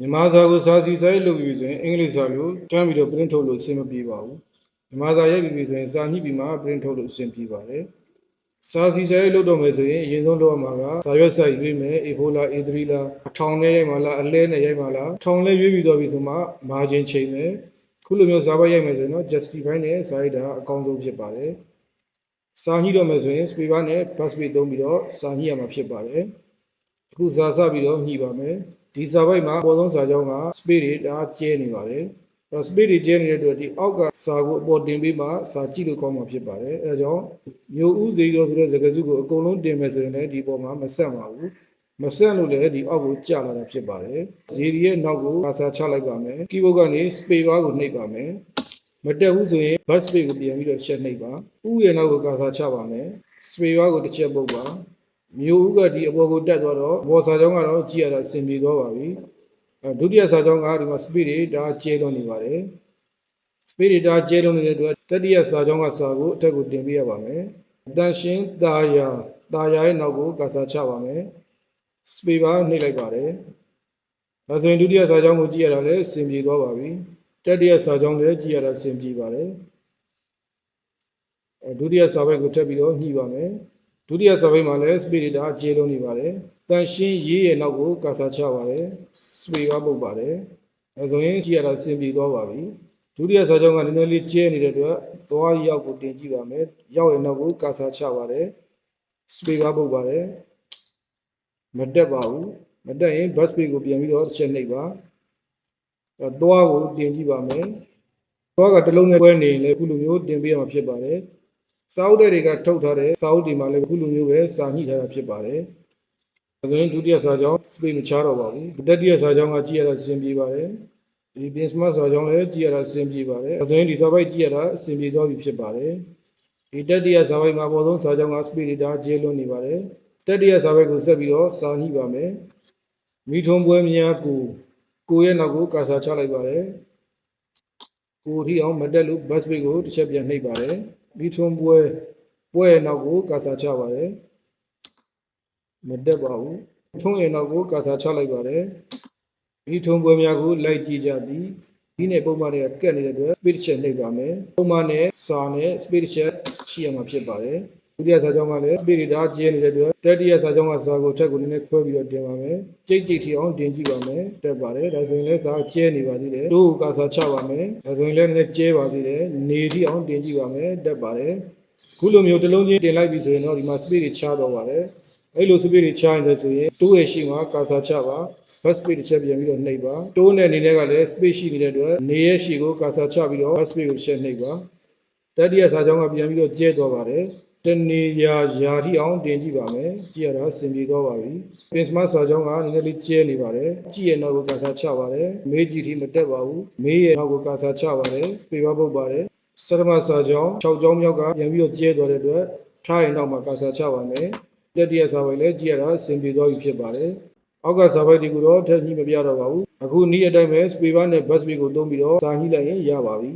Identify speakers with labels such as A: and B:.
A: မြန်မာစာကိုစာစီစာရေးလုပ်ပြီးဆိုရင်အင်္ဂလိပ်စာလိုတမ်းပြီးတော့ print ထုတ်လို့အဆင်မပြေပါဘူးမြန်မာစာရိုက်ပြီးဆိုရင်စာညှိပြီးမှ print ထုတ်လို့အဆင်ပြေပါတယ်စာစီစာရေးလုပ်တော့မယ်ဆိုရင်အရင်ဆုံးလုပ်ရမှာကစာရွက်စာရွေးမယ် A4 လား A3 လားအထောင်နဲ့ရိုက်မှာလားအလဲနဲ့ရိုက်မှာလားအထောင်လဲရွေးပြီးတော့ပြီဆိုမှ margin ချိန်မယ်ခုလိုမျိုးစာပိုက်ရိုက်မယ်ဆိုရင်တော့ justify နဲ့စာရိုက်တာအကောင်းဆုံးဖြစ်ပါတယ်စာညှိတော့မယ်ဆိုရင် space နဲ့ bus space သုံးပြီးတော့စာညှိရမှာဖြစ်ပါတယ်အခုစာစပြီးတော့ညှိပါမယ် ဒီစာပိုက်မှာအပေါ်ဆုံးစာကြောင်းက space တွေဒါကျဲနေပါတယ်အဲ space တွေကျဲနေတဲ့အတွက်ဒီအောက်ကစာကိုအပေါ်တင်ပြီးမှစာကြည့်လို့ကောင်းမှာဖြစ်ပါတယ်အဲဒါကြောင့်မျိုးဥသေးတော်ဆိုတဲ့စကားစုကိုအကုန်လုံးတင်မယ်ဆိုရင်လည်းဒီပေါ်မှာမဆက်ပါဘူးမဆက်လို့လည်းဒီအောက်ကိုကျလာတာဖြစ်ပါတယ်ဇီရီရဲ့နောက်ကိုအာစာချလိုက်ပါမယ်ကီးဘုတ်ကနေ space bar ကိုနှိပ်ပါမယ်မတက်ဘူးဆိုရင် bus space ကိုပြန်ပြီးတော့ချက်နှိပ်ပါဥရဲ့နောက်ကိုကာစာချပါမယ် space bar ကိုတစ်ချက်ပုတ်ပါ မျိုးဥကဒီအပေါ်ကိုတက်သွားတော့ဘောစာကြောင်းကတော့ကြည့်ရတာအဆင်ပြေသွားပါပြီအဲဒုတိယစာကြောင်းကဒီမှာ speed တွေဒါကျဲလွန်နေပါတယ် speed တွေဒါကျဲလွန်နေတဲ့အတွက်တတိယစာကြောင်းကစာကိုအထက်ကိုတင်ပေးရပါမယ်အတန်ရှင်းတာယာတာယာရဲ့နောက်ကိုကာစာချပါမယ် speed bar နှိပ်လိုက်ပါတယ်ဒါဆိုရင်ဒုတိယစာကြောင်းကိုကြည့်ရတာလည်းအဆင်ပြေသွားပါပြီတတိယစာကြောင်းလည်းကြည့်ရတာအဆင်ပြေပါတယ်အဲဒုတိယစာပိုက်ကိုထပ်ပြီးတော့ညှိပါမယ် ဒုတိယစာပိုက်မှာလည်း speed တွေဒါကျေလုံးနေပါတယ်တန်ရှင်းရေးရဲ့နောက်ကိုကာစာချပါတယ် speed bar ပုတ်ပါတယ်အဲဆိုရင်ကြည့်ရတာအဆင်ပြေသွားပါပြီဒုတိယစာကြောင်းကနည်းနည်းလေးကျဲနေတဲ့အတွက်သွားရောက်ကိုတင်ကြည့်ပါမယ်ရောက်ရဲ့နောက်ကိုကာစာချပါတယ် speed bar ပုတ်ပါတယ်မတက်ပါဘူးမတက်ရင် bus page ကိုပြန်ပြီးတော့တစ်ချက်နှိပ်ပါအဲသွားကိုတင်ကြည့်ပါမယ်သွားကတစ်လုံးနဲ့ပွဲနေရင်လည်းခုလိုမျိုးတင်ပေးရမှာဖြစ်ပါတယ် စာအုပ်တဲ့တွေကထုတ်ထားတဲ့စာအုပ်တွေမှာလည်းခုလိုမျိုးပဲစာညှိထားတာဖြစ်ပါတယ်အဲဆိုရင်ဒုတိယစာကြောင်း space မချတော့ပါဘူးတတိယစာကြောင်းကကြည့်ရတာအဆင်ပြေပါတယ်ဒီ bin smart စာကြောင်းလည်းကြည့်ရတာအဆင်ပြေပါတယ်အဲဆိုရင်ဒီစာပိုက်ကြည့်ရတာအဆင်ပြေသွားပြီဖြစ်ပါတယ်ဒီတတိယစာပိုက်မှာအပေါ်ဆုံးစာကြောင်းက space တွေဒါကျဲလွန်နေပါတယ်တတိယစာပိုက်ကိုဆက်ပြီးတော့စာညှိပါမယ်မိထုံပွဲများကိုကိုရဲ့နောက်ကိုကာစာချလိုက်ပါတယ်ကိုထိအောင်မတက်လို့ bus page ကိုတစ်ချက်ပြန်နှိပ်ပါတယ် မိထုံပွဲပွဲရဲ့နောက်ကိုကာစာချပါတယ်မတက်ပါဘူးထုံးရဲ့နောက်ကိုကာစာချလိုက်ပါတယ်မိထုံပွဲများကိုလိုက်ကြည့်ကြသည်ဒီနဲ့ပုံမှန်တွေကကက်နေတဲ့အတွက် speed check နှိပ်ပါမယ်ပုံမှန်နဲ့စာနဲ့ speed check ရှိရမှာဖြစ်ပါတယ် ဒုတိယစာကြောင်းကလည်း speed ဒါကျဲနေတဲ့အတွက်တတိယစာကြောင်းကစာကိုထက်ကိုနည်းနည်းခွဲပြီးတော့တင်ပါမယ်ကြိတ်ကြိတ်ထီအောင်တင်ကြည့်ပါမယ်တက်ပါတယ်ဒါဆိုရင်လည်းစာကျဲနေပါသေးတယ်တို့ကစာချပါမယ်ဒါဆိုရင်လည်းနည်းနည်းကျဲပါသေးတယ်နေထီအောင်တင်ကြည့်ပါမယ်တက်ပါတယ်ခုလိုမျိုးတစ်လုံးချင်းတင်လိုက်ပြီဆိုရင်တော့ဒီမှာ speed တွေချတော့ပါတယ်အဲ့လို speed တွေချရင်လည်းဆိုရင်တိုးရဲ့ရှိမှာကာစာချပါ bus speed တစ်ချက်ပြန်ပြီးတော့နှိပ်ပါတိုးနဲ့အနေနဲ့ကလည်း space ရှိနေတဲ့အတွက်နေရဲ့ရှိကိုကာစာချပြီးတော့ bus speed ကိုချက်နှိပ်ပါတတိယစာကြောင်းကပြန်ပြီးတော့ကျဲသွားပါတယ် တနေရာယာထိအောင်တင်ကြည့်ပါမယ်ကြည့်ရတာအဆင်ပြေသွားပါပြီပင်စမစာကြောင်းကနည်းနည်းလေးကျဲနေပါတယ်ကြည့်ရနောက်ကိုကာစာချပါတယ်မေးကြည့်ထိမတက်ပါဘူးမေးရနောက်ကိုကာစာချပါတယ်ပေပါပုတ်ပါတယ်စရမစာကြောင်း6ကြောင်းမြောက်ကပြန်ပြီးတော့ကျဲသွားတဲ့အတွက်ထားရင်နောက်မှာကာစာချပါမယ်တတိယစာပိုက်လည်းကြည့်ရတာအဆင်ပြေသွားပြီဖြစ်ပါတယ်အောက်ကစာပိုက်ဒီကိုတော့ထက်ကြီးမပြတော့ပါဘူးအခုနေ့အတိုင်းပဲ space bar နဲ့ bus space ကိုသုံးပြီးတော့စာညှိလိုက်ရင်ရပါပြီ